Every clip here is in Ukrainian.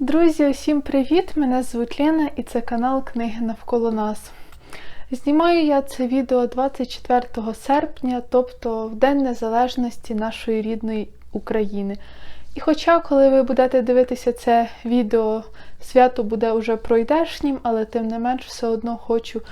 Друзі, усім привіт! Мене звуть Лена і це канал Книги навколо нас. Знімаю я це відео 24 серпня, тобто в День Незалежності нашої рідної України. І хоча, коли ви будете дивитися це відео, свято буде уже пройдешнім, але тим не менш все одно хочу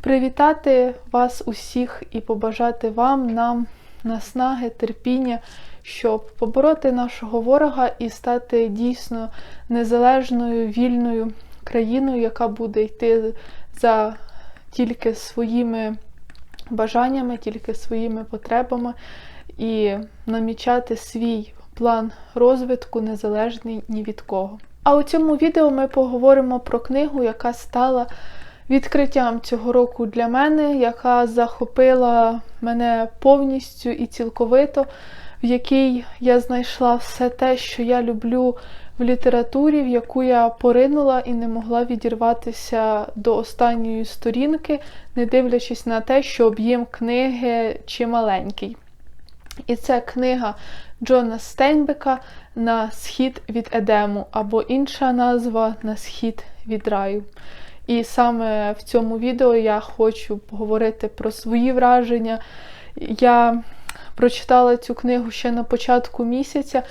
привітати вас усіх і побажати вам, нам наснаги, терпіння, щоб побороти нашого ворога і стати дійсно незалежною, вільною країною, яка буде йти за тільки своїми бажаннями, тільки своїми потребами і намічати свій план розвитку незалежний ні від кого. А у цьому відео ми поговоримо про книгу, яка стала відкриттям цього року для мене, яка захопила мене повністю і цілковито, в якій я знайшла все те, що я люблю в літературі, в яку я поринула і не могла відірватися до останньої сторінки, не дивлячись на те, що об'єм книги чималенький. І це книга Джона Стейнбека На схід від Едему, або інша назва На схід від раю. І саме в цьому відео я хочу поговорити про свої враження. Я прочитала цю книгу ще на початку місяця.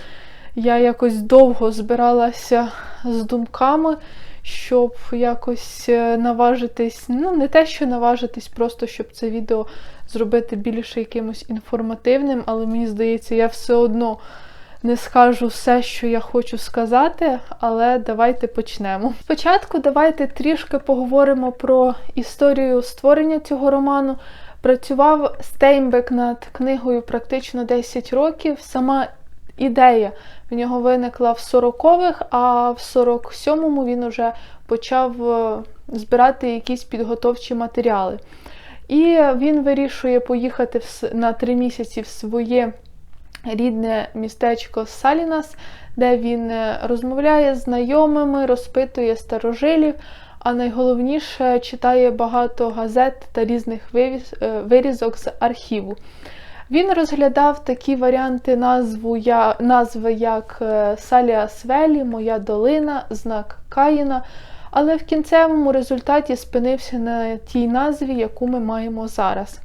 Я якось довго збиралася з думками, щоб якось е, наважитись, ну, не те, що наважитись, просто щоб це відео зробити більше якимось інформативним, але мені здається, я все одно не скажу все, що я хочу сказати, але давайте почнемо. Спочатку давайте трішки поговоримо про історію створення цього роману. Працював Стейнбек над книгою практично 10 років. Сама ідея в нього виникла в 40-х, а в 47-му він вже почав е, збирати якісь підготовчі матеріали. І він вирішує поїхати на три місяці в своє рідне містечко Салінас, де він е, розмовляє з знайомими, розпитує старожилів, а найголовніше читає багато газет та різних е, вирізок з архіву. Він розглядав такі варіанти назву, я, назви, як е, Салія Свелі, Моя долина, Знак Каїна, але в кінцевому результаті спинився на тій назві, яку ми маємо зараз.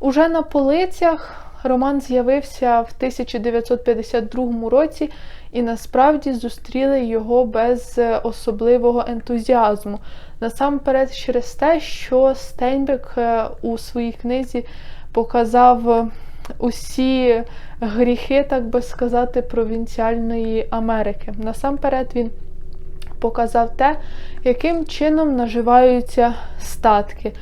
Уже на полицях роман з'явився в 1952 році, і насправді зустріли його без особливого ентузіазму. Насамперед, через те, що Стейнбек е, у своїй книзі показав усі гріхи, так би сказати, провінціальної Америки. Насамперед він показав те, яким чином наживаються статки.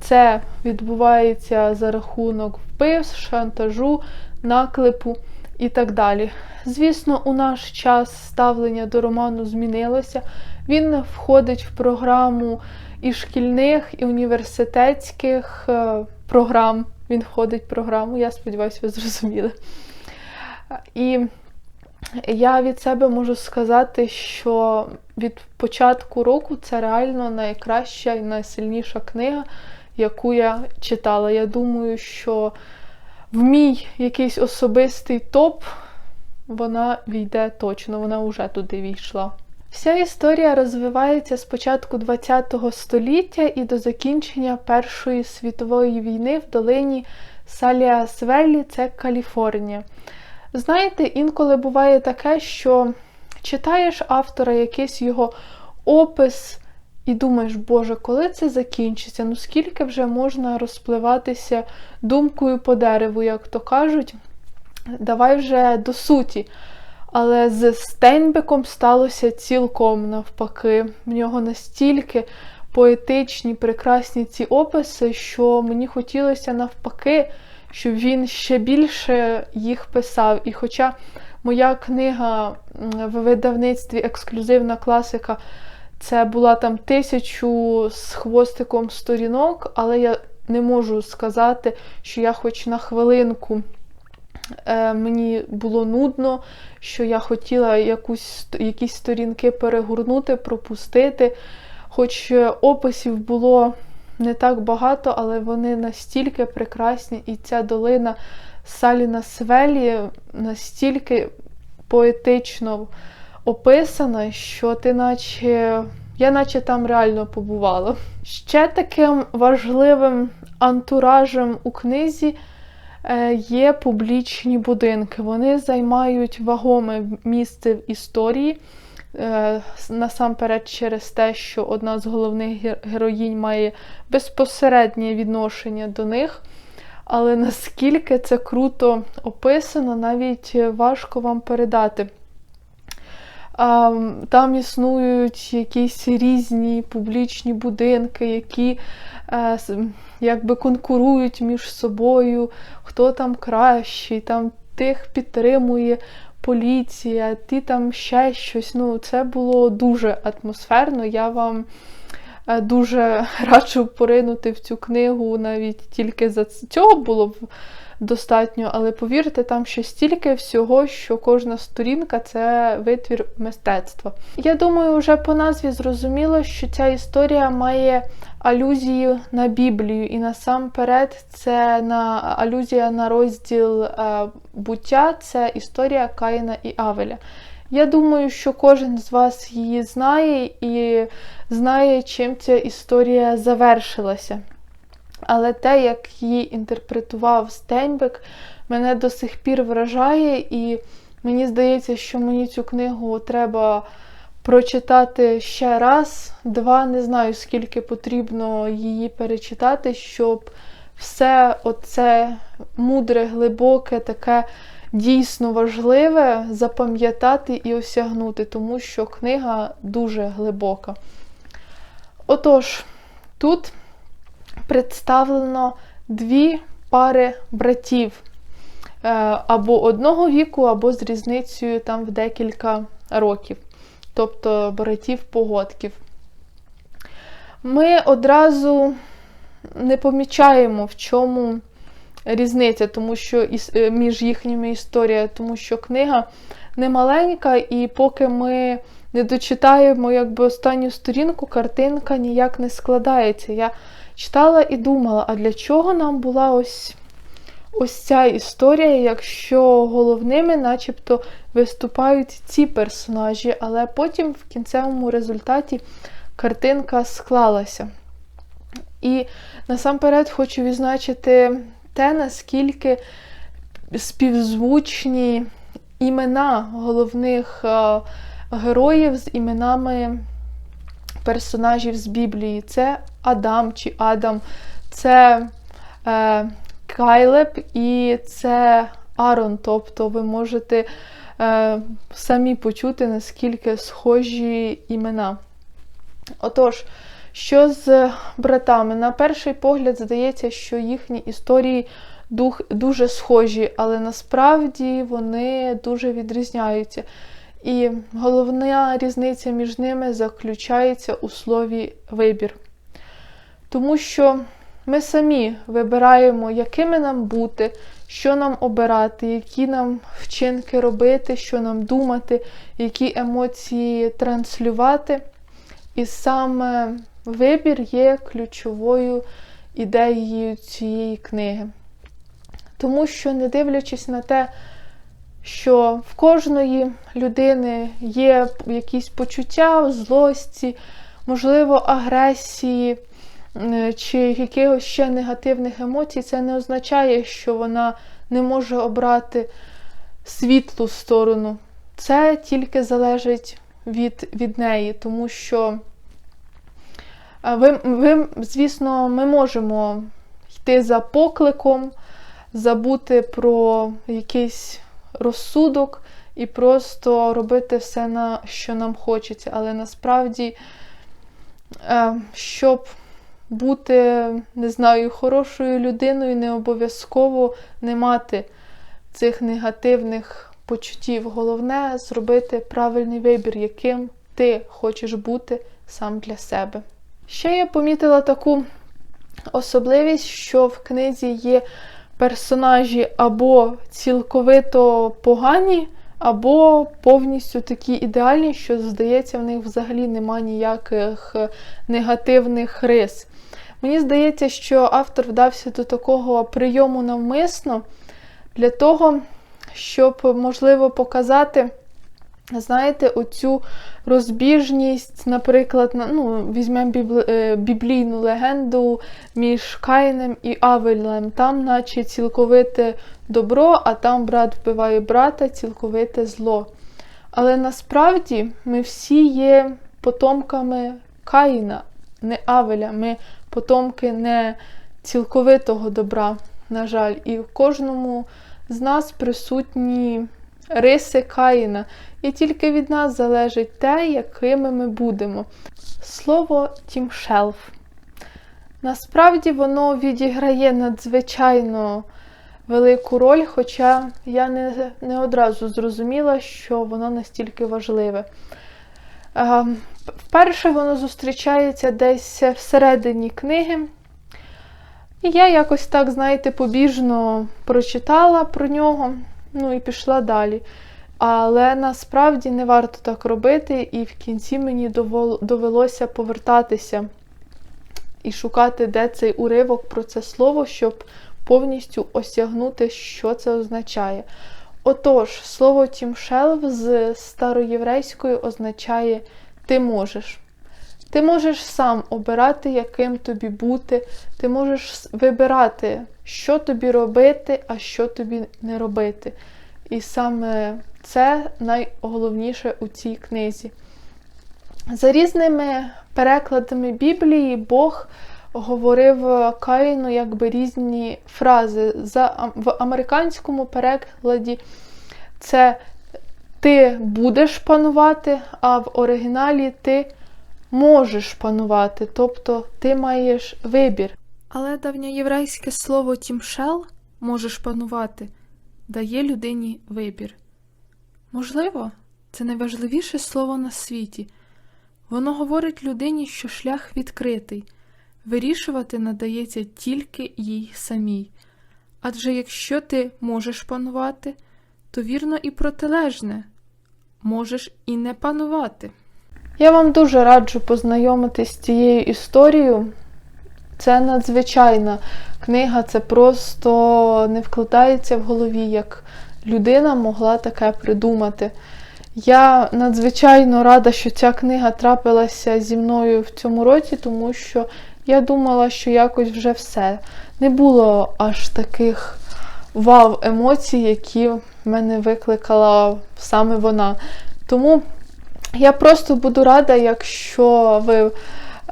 Це відбувається за рахунок вбивств, шантажу, наклепу і так далі. Звісно, у наш час ставлення до роману змінилося. Він входить в програму і шкільних, і університетських е, програм. Він входить в програму, я сподіваюся, ви зрозуміли. І я від себе можу сказати, що від початку року це реально найкраща і найсильніша книга, яку я читала. Я думаю, що в мій якийсь особистий топ вона війде точно, вона вже туди війшла. Вся історія розвивається з початку ХХ століття і до закінчення Першої світової війни в долині Салія Свеллі, це Каліфорнія. Знаєте, інколи буває таке, що читаєш автора якийсь його опис, і думаєш, Боже, коли це закінчиться? Ну скільки вже можна розпливатися думкою по дереву, як то кажуть, давай вже до суті. Але з Стейнбеком сталося цілком навпаки. В нього настільки поетичні, прекрасні ці описи, що мені хотілося навпаки, щоб він ще більше їх писав. І хоча моя книга в видавництві ексклюзивна класика, це була там тисячу з хвостиком сторінок, але я не можу сказати, що я хоч на хвилинку. Е, мені було нудно, що я хотіла якусь, якісь сторінки перегорнути, пропустити. Хоч описів було не так багато, але вони настільки прекрасні, і ця долина Саліна Свелі настільки поетично описана, що ти наче. Я наче там реально побувала. Ще таким важливим антуражем у книзі е, є публічні будинки. Вони займають вагоме місце в історії. Е, насамперед через те, що одна з головних героїнь має безпосереднє відношення до них. Але наскільки це круто описано, навіть важко вам передати. Там існують якісь різні публічні будинки, які е, якби конкурують між собою, хто там кращий, там тих підтримує поліція, ті там ще щось. Ну, Це було дуже атмосферно. Я вам е, дуже раджу поринути в цю книгу, навіть тільки за цього було б достатньо, але повірте, там ще стільки всього, що кожна сторінка це витвір мистецтва. Я думаю, вже по назві зрозуміло, що ця історія має алюзію на Біблію, і насамперед це на алюзія на розділ е, буття, це історія Каїна і Авеля. Я думаю, що кожен з вас її знає і знає, чим ця історія завершилася. Але те, як її інтерпретував Стейнбек, мене до сих пір вражає, і мені здається, що мені цю книгу треба прочитати ще раз, два, не знаю, скільки потрібно її перечитати, щоб все оце мудре, глибоке, таке дійсно важливе запам'ятати і осягнути, тому що книга дуже глибока. Отож, тут представлено дві пари братів е, або одного віку, або з різницею там в декілька років, тобто братів-погодків. Ми одразу не помічаємо, в чому різниця, тому що е, між їхніми історіями, тому що книга не маленька, і поки ми не дочитаємо якби останню сторінку, картинка ніяк не складається. Я читала і думала, а для чого нам була ось ось ця історія, якщо головними начебто виступають ці персонажі, але потім в кінцевому результаті картинка склалася. І насамперед хочу відзначити те, наскільки співзвучні імена головних героїв з іменами персонажів з Біблії. Це Адам чи Адам, це е, Кайлеб і це Арон. Тобто ви можете е, самі почути, наскільки схожі імена. Отож, що з братами? На перший погляд, здається, що їхні історії дух, дуже схожі, але насправді вони дуже відрізняються. І головна різниця між ними заключається у слові вибір. Тому що ми самі вибираємо, якими нам бути, що нам обирати, які нам вчинки робити, що нам думати, які емоції транслювати. І саме вибір є ключовою ідеєю цієї книги. Тому що, не дивлячись на те, що в кожної людини є якісь почуття злості, можливо, агресії чи якихось ще негативних емоцій, це не означає, що вона не може обрати світлу сторону. Це тільки залежить від від неї, тому що ви, ви, звісно, ми можемо йти за покликом, забути про якийсь розсудок і просто робити все, на що нам хочеться. Але насправді, е, щоб бути, не знаю, хорошою людиною, не обов'язково не мати цих негативних почуттів. Головне зробити правильний вибір, яким ти хочеш бути сам для себе. Ще я помітила таку особливість, що в книзі є персонажі або цілковито погані, або повністю такі ідеальні, що, здається, в них взагалі нема ніяких негативних рис. Мені здається, що автор вдався до такого прийому навмисно для того, щоб, можливо, показати, знаєте, оцю розбіжність, наприклад, на- ну, візьмемо е, біблійну легенду між Каїнем і Авелем. Там, наче цілковите добро, а там брат вбиває брата, цілковите зло. Але насправді ми всі є потомками Каїна, не Авеля. Ми потомки не цілковитого добра, на жаль. І в кожному з нас присутні риси Каїна. І тільки від нас залежить те, якими ми будемо. Слово тімшелф. Насправді воно відіграє надзвичайно велику роль, хоча я не, не одразу зрозуміла, що воно настільки важливе. Е, Вперше воно зустрічається десь всередині книги. І я якось так, знаєте, побіжно прочитала про нього, ну і пішла далі. Але насправді не варто так робити, і в кінці мені довелося повертатися і шукати, де цей уривок про це слово, щоб повністю осягнути, що це означає. Отож, слово тімшелв з староєврейської означає ти можеш. Ти можеш сам обирати, яким тобі бути, ти можеш вибирати, що тобі робити, а що тобі не робити. І саме це найголовніше у цій книзі. За різними перекладами Біблії Бог говорив Каїну якби різні фрази. За, в американському перекладі це ти будеш панувати, а в оригіналі ти можеш панувати, тобто ти маєш вибір. Але давньоєврейське слово тімшел можеш панувати дає людині вибір. Можливо, це найважливіше слово на світі. Воно говорить людині, що шлях відкритий, вирішувати надається тільки їй самій. Адже якщо ти можеш панувати, то вірно і протилежне можеш і не панувати. Я вам дуже раджу познайомитись з цією історією. Це надзвичайна книга, це просто не вкладається в голові, як людина могла таке придумати. Я надзвичайно рада, що ця книга трапилася зі мною в цьому році, тому що я думала, що якось вже все. Не було аж таких вау емоцій, які в мене викликала саме вона. Тому я просто буду рада, якщо ви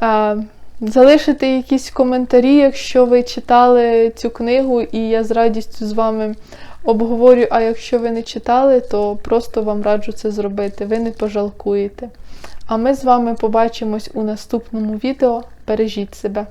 е, залишите якісь коментарі, якщо ви читали цю книгу, і я з радістю з вами обговорю. А якщо ви не читали, то просто вам раджу це зробити. Ви не пожалкуєте. А ми з вами побачимось у наступному відео. Бережіть себе!